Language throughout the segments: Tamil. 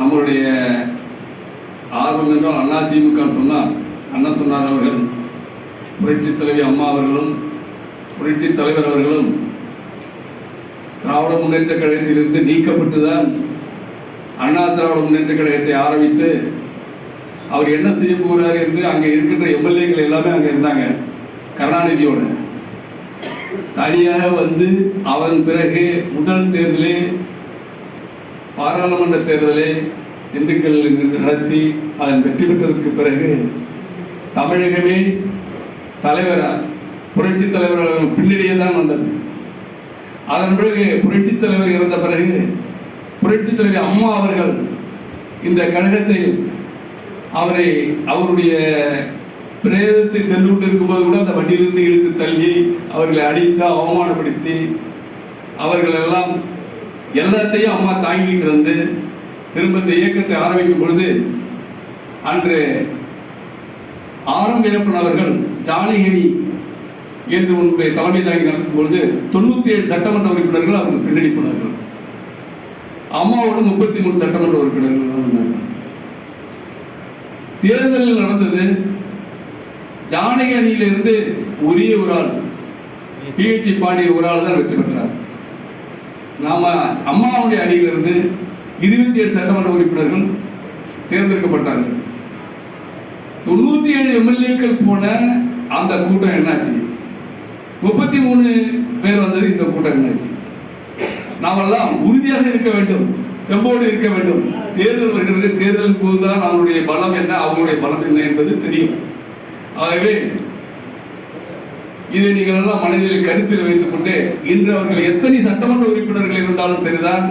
நம்மளுடைய ஆர்வம் என்றால் அதிமுக சொன்னால் அண்ணா சொன்னார் அவர்கள் புரட்சி தலைவி அம்மா அவர்களும் புரட்சி தலைவர் அவர்களும் திராவிட முன்னேற்ற கழகத்திலிருந்து நீக்கப்பட்டுதான் அண்ணா திராவிட முன்னேற்ற கழகத்தை ஆரம்பித்து அவர் என்ன செய்ய போகிறார் என்று அங்கே இருக்கின்ற எம்எல்ஏக்கள் எல்லாமே அங்கே இருந்தாங்க கருணாநிதியோட. தனியாக வந்து அவன் பிறகு முதல் தேர்தலே பாராளுமன்ற தேர்தலை திண்டுக்கல் நடத்தி அதன் வெற்றி பெற்றதற்கு பிறகு தமிழகமே தலைவரா புரட்சி தலைவர் பின்னணியே தான் வந்தது. அதன் பிறகு புரட்சி தலைவர் இறந்த பிறகு புரட்சி தலைவர் அம்மா அவர்கள் இந்த கழகத்தை அவரை அவருடைய பிரேதத்தை சென்று கொண்டு இருக்கும்போது கூட அந்த வண்டியிலிருந்து இழுத்து தள்ளி அவர்களை அடித்து அவமானப்படுத்தி அவர்களெல்லாம் எல்லாத்தையும் அம்மா தாங்கிட்டு வந்து திரும்ப இந்த இயக்கத்தை ஆரம்பிக்கும் பொழுது அன்று ஆரம்ப வீரப்பன் அவர்கள் ஜானகிரி என்று உன்னுடைய தலைமை தாங்கி நடத்தும் பொழுது தொண்ணூத்தி ஏழு சட்டமன்ற உறுப்பினர்கள் அவர்கள் பின்னணி போனார்கள். அம்மாவோடு முப்பத்தி மூணு சட்டமன்ற உறுப்பினர்கள் தான் வந்தார்கள் தேர்தலில் நடந்தது ஜானகி அணியிலிருந்து ஒரே ஒரு ஆள் பிஹெச்சி பாண்டிய ஒரு ஆள் தான் வெற்றி பெற்றார். நாம அம்மாவுடைய அணியிலிருந்து இருபத்தி ஏழு சட்டமன்ற உறுப்பினர்கள் தேர்ந்தெடுக்கப்பட்டார்கள் தொண்ணூத்தி ஏழு எம்எல்ஏக்கள் போன அந்த கூட்டம் என்னாச்சு? முப்பத்தி மூணு பேர் வந்தது இந்த கூட்டம் என்னாச்சு? நாமெல்லாம் உறுதியாக இருக்க வேண்டும் செம்போடு இருக்க வேண்டும். தேர்தல் வருகிறது தேர்தலின் போதுதான் நம்மளுடைய பலம் என்ன அவங்களுடைய பலம் என்ன என்பது தெரியும். ஆகவே இதை நீங்கள் எல்லாம் மனதில் கருத்தில் வைத்துக் கொண்டு இன்று அவர்கள் எத்தனை சட்டமன்ற உறுப்பினர்கள் இருந்தாலும் சரிதான்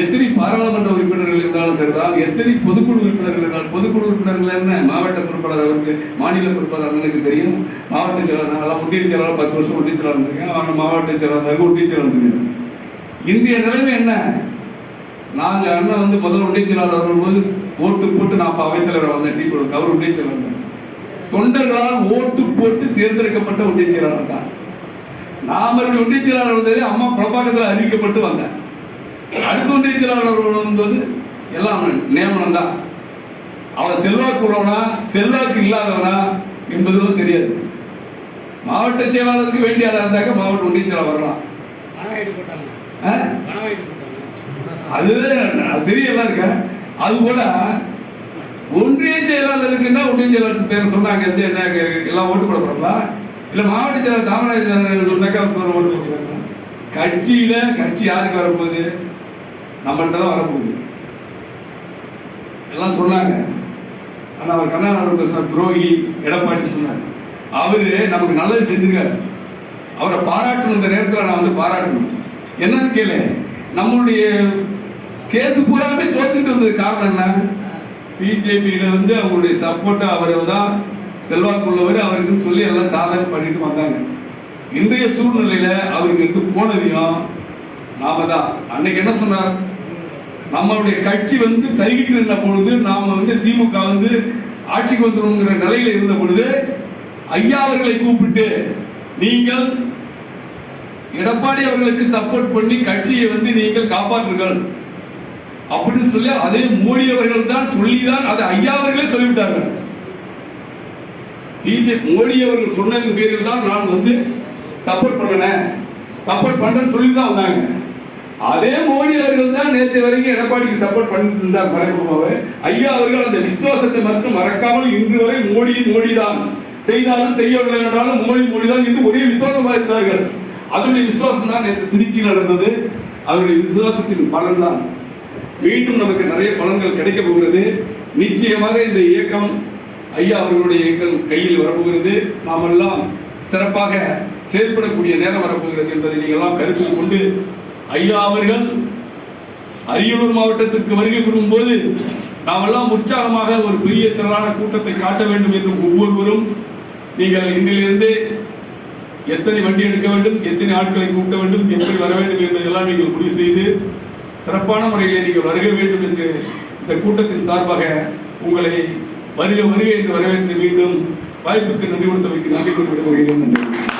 எத்தனை பாராளுமன்ற உறுப்பினர்கள் இருந்தாலும் சரிதான் எத்தனை பொதுக்குழு உறுப்பினர்கள் இருந்தாலும் பொதுக்குழு உறுப்பினர்கள் என்ன? மாவட்ட பொறுப்பாளர் அவருக்கு மாநில பொறுப்பாளர் அண்ணனுக்கு தெரியும். மாவட்ட செயலாளர் நான் ஒன்றிய செயலாளர் பத்து வருஷம் ஒன்றிய செயலாளர் இருக்கேன் அவங்க மாவட்ட செயலாளர் ஒன்றிய செயலாளர் இருக்கேன் இந்திய நிலைமை என்ன? நாங்கள் அண்ணன் வந்து முதல் ஒன்றிய செயலாளர் வரும்போது ஓட்டு போட்டு நான் அவைத்தலைவர் வந்தேன் டீ கொடுக்க அவர் ஒன்றிய செயலாளர் தொண்டர்களால் ஓட்டு போட்டு தேர்ந்தெடுக்கப்பட்ட ஒன்றிய செயலாளர் தான். நான் மறுபடியும் ஒன்றிய செயலாளர் வந்ததே அம்மா பிரபாகத்தில் அறிவிக்கப்பட்டு வந்தேன் அடுத்த ஒன்றிய செயலாளர் வந்தது எல்லாம் நியமனம் தான். அவன் செல்வாக்கு உள்ளவனா செல்வாக்கு இல்லாதவனா என்பதும் தெரியாது. மாவட்ட செயலாளருக்கு வேண்டிய ஆளா இருந்தாக்க மாவட்ட ஒன்றிய செயலாளர் வரலாம். அது தெரியல இருக்க அது போல ஒன்றிய செயலாளருக்குன்னா ஒன்றிய செயலாளர் பேர் சொன்னாங்க வந்து என்ன எல்லாம் ஓட்டு போட போறா இல்ல மாவட்ட செயலாளர் காமராஜர் சொன்னாக்கா அவருக்கு ஓட்டு போடுறாங்க கட்சியில கட்சி யாருக்கு வரப்போகுது? நம்மள்கிட்ட தான் வரப்போகுது. எல்லாம் சொன்னாங்க. ஆனா அவர் கண்ணாநகர் பேசினார் துரோகி எடப்பாடி சொன்னார். அவரு நமக்கு நல்லது செஞ்சிருக்காரு. அவரை பாராட்டணும் இந்த நேரத்தில் நான் வந்து பாராட்டணும். என்னன்னு கேளு. நம்மளுடைய கேஸ் பூராமே தோத்துட்டு வந்தது காரணம் என்ன? பிஜேபியிலிருந்து வந்து அவங்களுடைய சப்போர்ட்டை அவரை தான் செல்வாக்குள்ளவர். அவருக்கு சொல்லி எல்லாம் சாதனை பண்ணிட்டு வந்தாங்க. இன்றைய சூழ்நிலையில் அவருக்கு இருந்து போனதையும் நாம தான். அன்னைக்கு என்ன சொன்னார்? நம்மளுடைய கட்சி வந்து தருகிட்டு நின்ற பொழுது நாம வந்து திமுக வந்து ஆட்சிக்கு வந்துருங்கிற நிலையில் இருந்த பொழுது ஐயா அவர்களை கூப்பிட்டு நீங்கள் எடப்பாடி அவர்களுக்கு சப்போர்ட் பண்ணி கட்சியை வந்து நீங்கள் காப்பாற்றுங்கள். அப்படின்னு சொல்லி அதே மோடி அவர்கள் தான் சொல்லி தான் அதை ஐயா அவர்களே சொல்லிவிட்டார்கள். பிஜேபி மோடி அவர்கள் சொன்னதன் பேரில் தான் நான் வந்து சப்போர்ட் பண்ணனேன். சப்போர்ட் பண்றேன்னு சொல்லி தான் வந்தாங்க. அதே மோடி அவர்கள் தான் நேற்று வரைக்கும் எடப்பாடிக்கு சப்போர்ட் பண்ணிட்டு இருந்தார் மறைமுகமாக ஐயா அவர்கள் அந்த விசுவாசத்தை மட்டும் மறக்காமல் இன்று வரை மோடி மோடி தான் செய்தாலும் செய்யவில்லை என்றாலும் மோடி மோடி தான் என்று ஒரே விசுவாசமாக இருந்தார்கள். அதனுடைய விசுவாசம் தான் நேற்று திருச்சி நடந்தது. அதனுடைய விசுவாசத்தின் பலன் தான் மீண்டும் நமக்கு நிறைய பலன்கள் கிடைக்க போகிறது. நிச்சயமாக இந்த இயக்கம் ஐயா அவர்களுடைய இயக்கம் கையில் வரப்போகிறது. நாம் எல்லாம் சிறப்பாக செயல்படக்கூடிய நேரம் வரப்போகிறது என்பதை நீங்கள் எல்லாம் கருத்தில் கொண்டு ஐயா அவர்கள் அரியலூர் மாவட்டத்திற்கு வருகை புரியும்போது நாமெல்லாம் உற்சாகமாக ஒரு பெரிய திரளான கூட்டத்தை காட்ட வேண்டும் என்று ஒவ்வொருவரும் நீங்கள் இன்றிலிருந்து எத்தனை வண்டி எடுக்க வேண்டும் எத்தனை ஆட்களை கூட்ட வேண்டும் எப்படி வர வேண்டும் என்பதெல்லாம் நீங்கள் முடிவு செய்து சிறப்பான முறையிலே நீங்கள் வருக வேண்டும் என்று இந்த கூட்டத்தின் சார்பாக உங்களை வருக வருக என்று வரவேற்று மீண்டும் வாய்ப்புக்கு நன்றி கொடுத்தமைக்கு நன்றி குறிப்பிட நன்றி.